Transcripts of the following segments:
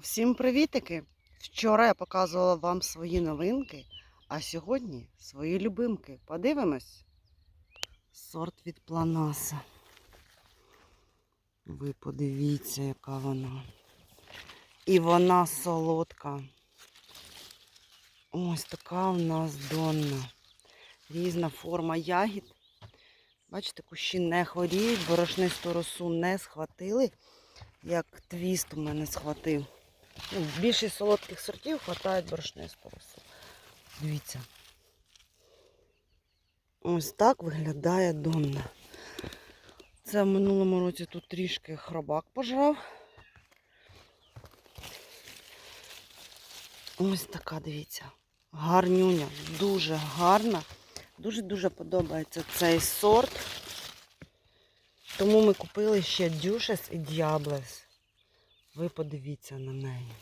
Всім привітики! Вчора я показувала вам свої новинки, а сьогодні свої любимки. Подивимось. Сорт від планаса. Ви подивіться, яка вона. І вона солодка. Ось така у нас донна. Різна форма ягід. Бачите, кущі не хворіють, борошнисту росу не схватили, як твіст у мене схватив. Ну, більшість солодких сортів хватають борошнисту росу. Дивіться. Ось так виглядає донна. Це в минулому році тут трішки хробак пожрав. Ось така, дивіться. Гарнюня, дуже гарна. Дуже-дуже подобається цей сорт. Тому ми купили ще Дюшес і Діаблес. Ви подивіться на неї.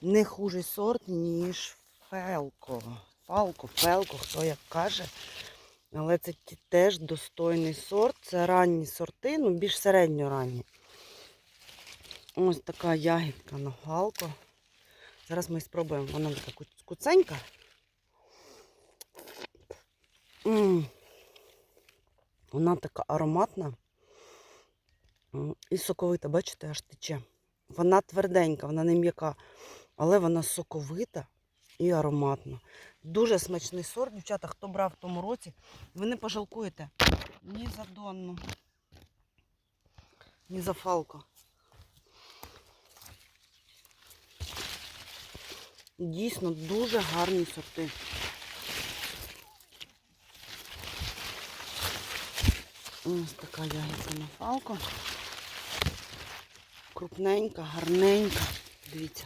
Не хужий сорт, ніж Фелко. Фалко, Фелко, хто як каже. Але це теж достойний сорт. Це ранні сорти, ну більш середньоранні. Ось така ягідка на фалко. Зараз ми спробуємо. Вона така куц- куценька. М. Вона така ароматна. І соковита, бачите, аж тече. Вона тверденька, вона не м'яка, але вона соковита і ароматна. Дуже смачний сорт, дівчата, хто брав в тому році, ви не пожалкуєте ні за Донну, ні за Фалко. Дійсно дуже гарні сорти. Ось така ягідка на Фалко. Крупненька, гарненька. Дивіться.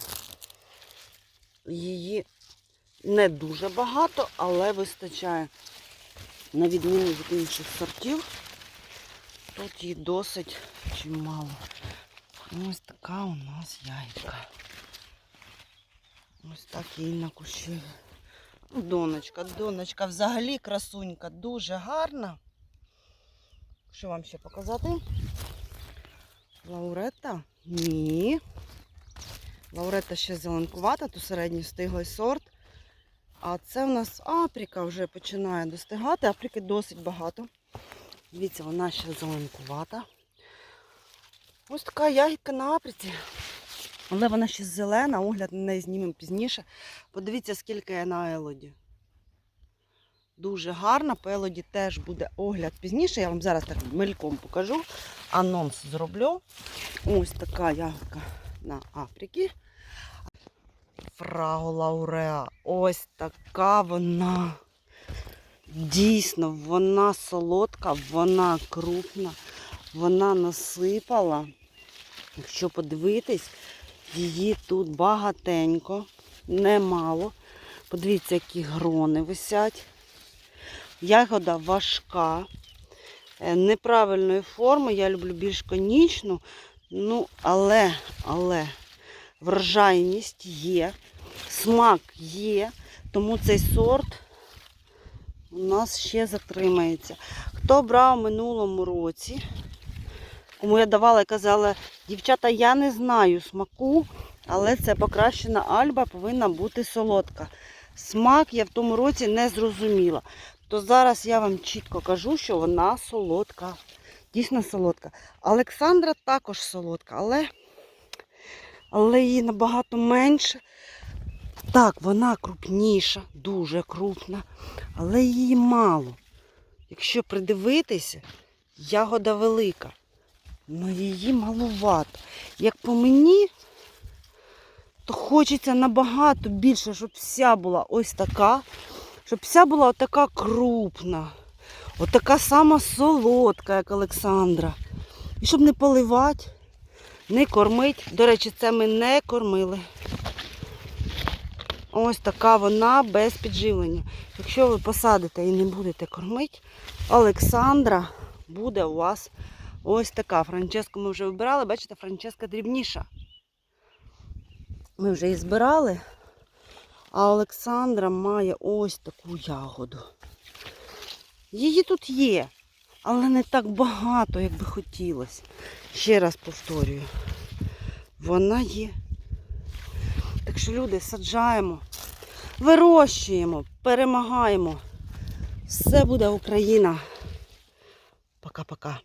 Її не дуже багато, але вистачає. На відміну від інших сортів. Тут її досить чимало. Ось така у нас ягідка. Ось так її на кущі. Ну, Донечка, донечка взагалі красунька, дуже гарна. Що вам ще показати? Лауретта? Ні. Лауретта ще зеленкувата, то середній стиглий сорт. А це в нас апріка вже починає достигати. Апріки досить багато. Дивіться, вона ще зеленкувата. Ось така ягідка на апріці. Але вона ще зелена, огляд на неї знімемо пізніше. Подивіться, скільки є на елоді. Дуже гарна. По елоді теж буде огляд пізніше. Я вам зараз так мельком покажу. Анонс зроблю. Ось така ягодка на Африці. Фраго Лауреа. Ось така вона. Дійсно, вона солодка, вона крупна, вона насипала. Якщо подивитись, її тут багатенько, немало. Подивіться, які грони висять. Ягода важка, неправильної форми. Я люблю більш конічну. Ну, але, але врожайність є, смак є, тому цей сорт у нас ще затримається. Хто брав минулому році, кому я давала і казала, дівчата, я не знаю смаку, але це покращена альба повинна бути солодка. Смак я в тому році не зрозуміла. То зараз я вам чітко кажу, що вона солодка. Дійсно солодка. Олександра також солодка, але, але її набагато менше. Так, вона крупніша, дуже крупна, але її мало. Якщо придивитися, ягода велика, але її маловато. Як по мені, то хочеться набагато більше, щоб вся була ось така, щоб вся була отака крупна, отака сама солодка, як Олександра. І щоб не поливати, не кормити. До речі, це ми не кормили. Ось така вона без підживлення. Якщо ви посадите і не будете кормити, Олександра буде у вас ось така. Франческу ми вже вибирали, бачите, Франческа дрібніша. Ми вже її збирали, а Олександра має ось таку ягоду. Її тут є, але не так багато, як би хотілося. Ще раз повторюю, вона є Так що люди саджаємо, вирощуємо, перемагаємо. Все буде Україна. Пока-пока.